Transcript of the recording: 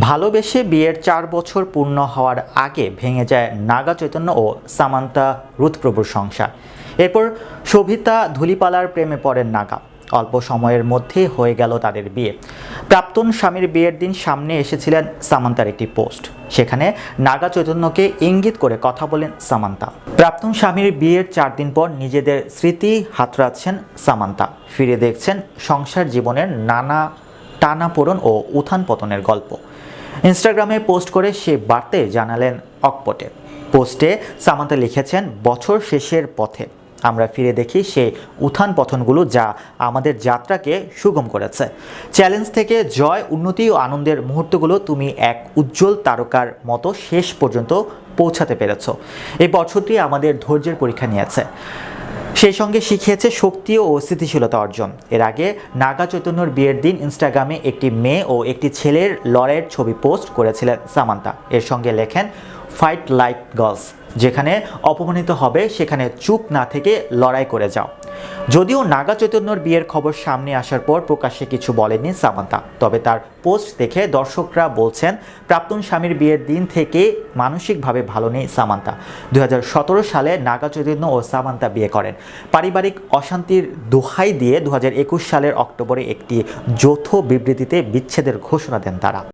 ভালোবেসে বিয়ের চার বছর পূর্ণ হওয়ার আগে ভেঙে যায় নাগা চৈতন্য ও সামান্তা রুথপ্রভুর সংসার। এরপর শোভিতা ধুলিপালার প্রেমে পড়েন নাগা। অল্প সময়ের মধ্যেই হয়ে গেল তাদের বিয়ে। প্রাক্তন স্বামীর বিয়ের দিন সামনে এসেছিলেন সামান্তার একটি পোস্ট। সেখানে নাগা চৈতন্যকে ইঙ্গিত করে কথা বলেন সামান্তা। প্রাক্তন স্বামীর বিয়ের চার দিন পর নিজেদের স্মৃতি হাতড়াচ্ছেন সামান্তা। ফিরে দেখছেন সংসার জীবনের নানা টানাপোড়ন ও উত্থান পতনের গল্প। ইনস্টাগ্রামে পোস্ট করে সে বার্তে জানালেন অকপটে। পোস্টে সামান্তা লিখেছেন, বছর শেষের পথে। আমরা ফিরে দেখি সেই উত্থান পতনগুলো যা আমাদের যাত্রাকে সুগম করেছে। চ্যালেঞ্জ থেকে জয়, উন্নতি ও আনন্দের মুহূর্তগুলো তুমি এক উজ্জ্বল তারকার মতো শেষ পর্যন্ত পৌঁছাতে পেরেছ। এই বছরটি আমাদের ধৈর্যের পরীক্ষা নিয়েছে। সেই সঙ্গে শিখিয়েছে শক্তি ও স্থিতিশীলতা অর্জন। এর আগে নাগা চৈতন্যর বিয়ের দিন ইনস্টাগ্রামে একটি মেয়ে ও একটি ছেলের লড়াইয়ের ছবি পোস্ট করেছিলেন সামান্তা। এর সঙ্গে লেখেন ফাইট লাইক গার্লস যেখানে অপমানিত হবে, সেখানে চুপ না থেকে লড়াই করে যাও। যদিও নাগা চৈতন্যর বিয়ের খবর সামনে আসার পর প্রকাশ্যে কিছু বলেননি সামান্তা। তবে তার পোস্ট দেখে দর্শকরা বলছেন, প্রাক্তন স্বামীর বিয়ের দিন থেকে মানসিকভাবে ভালো নেই সামান্তা। দু হাজার সতেরো সালে নাগা চৈতন্য ও সামান্তা বিয়ে করেন। পারিবারিক অশান্তির দোহাই দিয়ে দু হাজার একুশ সালের অক্টোবরে একটি যৌথ বিবৃতিতে বিচ্ছেদের ঘোষণা দেন তারা।